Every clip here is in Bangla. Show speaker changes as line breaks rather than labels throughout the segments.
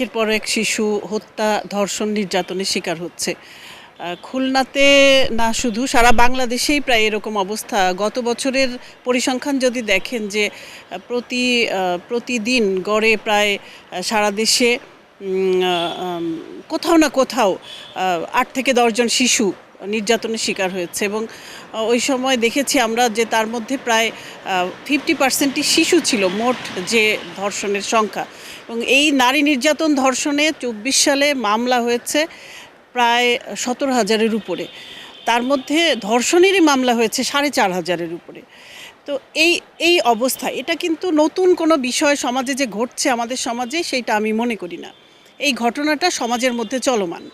একের পর এক শিশু হত্যা, ধর্ষণ, নির্যাতনের শিকার হচ্ছে। খুলনাতে না শুধু, সারা বাংলাদেশেই প্রায় এরকম অবস্থা। গত বছরের পরিসংখ্যান যদি দেখেন যে প্রতি প্রতিদিন গড়ে প্রায় সারা দেশে কোথাও না কোথাও আট থেকে দশজন শিশু নির্যাতনের শিকার হয়েছে এবং ওই সময় দেখেছি আমরা যে তার মধ্যে প্রায় ফিফটি পার্সেন্টই শিশু ছিল মোট যে ধর্ষণের সংখ্যা। এবং এই নারী নির্যাতন ধর্ষণে চব্বিশ সালে মামলা হয়েছে প্রায় সতেরো হাজারের উপরে। তার মধ্যে ধর্ষণেরই মামলা হয়েছে সাড়ে চার হাজারের উপরে। তো এই এই অবস্থা, এটা কিন্তু নতুন কোনো বিষয় সমাজে যে ঘটছে আমাদের সমাজে, সেইটা আমি মনে করি না। এই ঘটনাটা সমাজের মধ্যে চলমান।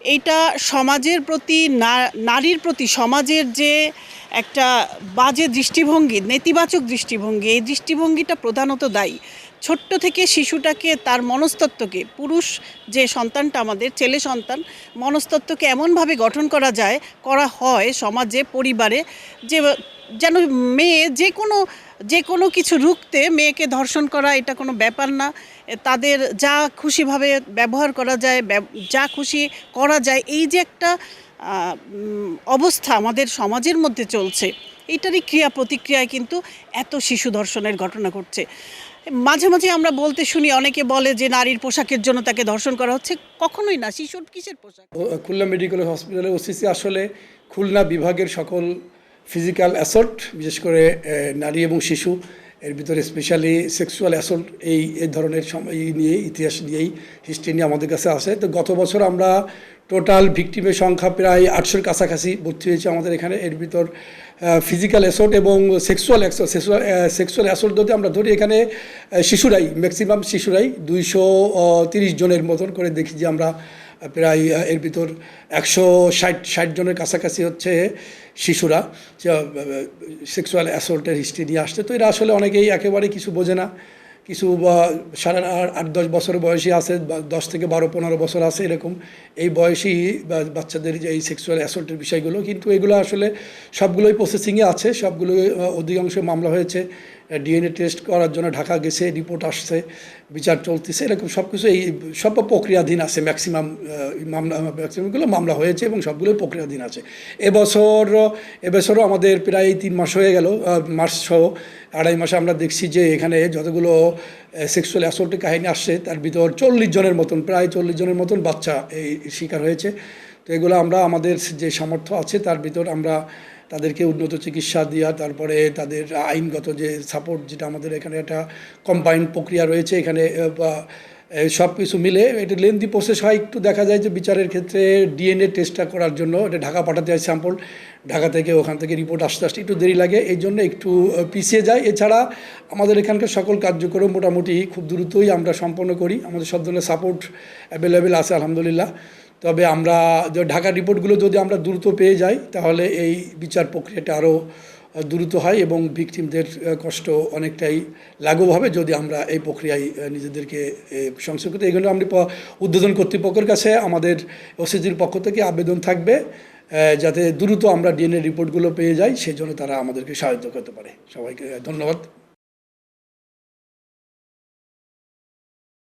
এইটা সমাজের প্রতি নারীর প্রতি সমাজের যে একটা বাজে দৃষ্টিভঙ্গি, নেতিবাচক দৃষ্টিভঙ্গি, এই দৃষ্টিভঙ্গিটা প্রধানত দায়ী। ছোট্ট থেকে শিশুটাকে তার মনস্তত্ত্বকে, পুরুষ যে সন্তানটা আমাদের, ছেলে সন্তান, মনস্তত্ত্বকে এমনভাবে গঠন করা যায়, করা হয় সমাজে, পরিবারে, যে, যেন মেয়ে যে কোনো যে কোনো কিছু রুখতে মেয়েকে ধর্ষণ করা এটা কোনো ব্যাপার না। তাদের যা খুশিভাবে ব্যবহার করা যায় যা খুশি করা যায়, এই যে একটা অবস্থা আমাদের সমাজের মধ্যে চলছে এইটারই ক্রিয়া প্রতিক্রিয়ায় কিন্তু এত শিশু ধর্ষণের ঘটনা ঘটছে। মাঝে মাঝে আমরা বলতে শুনি, অনেকে বলে যে নারীর পোশাকের জন্য তাকে ধর্ষণ করা হচ্ছে, কখনোই না, শিশুর কিসের পোশাক?
খুলনা মেডিকেল হসপিটালে ওসিসি আসলে খুলনা বিভাগের সকল ফিজিক্যাল অ্যাসল্ট বিশেষ করে নারী এবং শিশু, এর ভিতরে স্পেশালি সেক্সুয়াল অ্যাসল্ট এই এই ধরনের সময় এই নিয়ে ইতিহাস নিয়েই হিস্ট্রি নিয়ে আমাদের কাছে আসে। তো গত বছর আমরা টোটাল ভিকটিমের সংখ্যা প্রায় আটশোর কাছাকাছি ভর্তি হয়েছে আমাদের এখানে। এর ভিতর ফিজিক্যাল অ্যাসল্ট এবং সেক্সুয়াল সেক্সুয়াল সেক্সুয়াল যদি আমরা ধরি এখানে শিশুরাই ম্যাক্সিমাম শিশুরাই, দুইশো তিরিশ জনের মতন করে দেখি যে আমরা প্রায় এর ভিতর একশো ষাট ষাট জনের কাছাকাছি হচ্ছে শিশুরা সেক্সুয়াল অ্যাসল্টের হিস্ট্রি নিয়ে আসছে। তো এরা আসলে অনেকেই একেবারে কিছু বোঝে না। কিছু সাড়ে আট- দশ বছর বয়সী আছে দশ থেকে বারো, পনেরো বছর আছে এরকম। এই বয়সী বাচ্চাদের যে এই সেক্সুয়াল অ্যাসল্টের বিষয়গুলো, কিন্তু এগুলো আসলে সবগুলোই প্রসেসিংয়ে আছে, সবগুলোই অধিকাংশ মামলা হয়েছে। ডিএনএ টেস্ট করার জন্য ঢাকা গেছে রিপোর্ট আসছে, বিচার চলতেছে, এরকম সব কিছু এই, সব প্রক্রিয়াধীন আছে ম্যাক্সিমাম মামলা ম্যাক্সিমামগুলো মামলা হয়েছে এবং সবগুলোই প্রক্রিয়াধীন আছে। এবছর, এবছরও আমাদের প্রায় তিন মাস হয়ে গেল মাস সহ, আড়াই মাসে আমরা দেখছি যে এখানে যতগুলো সেক্সুয়াল অ্যাসল্টের কাহিনী আসছে, তার ভিতর চল্লিশ জনের মতন, প্রায় চল্লিশ জনের মতন বাচ্চা এই শিকার হয়েছে। তো এগুলো আমরা, আমাদের যে সামর্থ্য আছে, তার ভিতর আমরা তাদেরকে উন্নত চিকিৎসা দেওয়া তারপরে তাদের আইনগত যে সাপোর্ট যেটা আমাদের এখানে একটা কম্বাইন্ড প্রক্রিয়া রয়েছে, এখানে সব কিছু মিলে এটা লেন্দি প্রসেস হয়। একটু দেখা যায় যে বিচারের ক্ষেত্রে ডিএনএ টেস্টটা করার জন্য এটা ঢাকা পাঠাতে হয় স্যাম্পল ঢাকা থেকে ওখান থেকে রিপোর্ট আসতে আসতে একটু দেরি লাগে, এই জন্য একটু পিছিয়ে যায়। এছাড়া আমাদের এখানকার সকল কার্যক্রম মোটামুটি খুব দ্রুতই আমরা সম্পন্ন করি। আমাদের সব ধরনের সাপোর্ট অ্যাভেলেবেল আছে, আলহামদুলিল্লাহ। তবে আমরা ঢাকার রিপোর্টগুলো যদি আমরা দ্রুত পেয়ে যাই, তাহলে এই বিচার প্রক্রিয়াটা আরও দ্রুত হয় এবং ভিকটিমদের কষ্ট অনেকটাই লাঘব হবে যদি আমরা এই প্রক্রিয়ায় নিজেদেরকে সংযোগ করতে এগুলো আমরা উদ্বোধন কর্তৃপক্ষের কাছে আমাদের ওসিজির পক্ষ থেকে আবেদন থাকবে যাতে দ্রুত আমরা ডিএনএ রিপোর্টগুলো পেয়ে যাই, সেই জন্য তারা আমাদেরকে সাহায্য করতে পারে। সবাইকে ধন্যবাদ।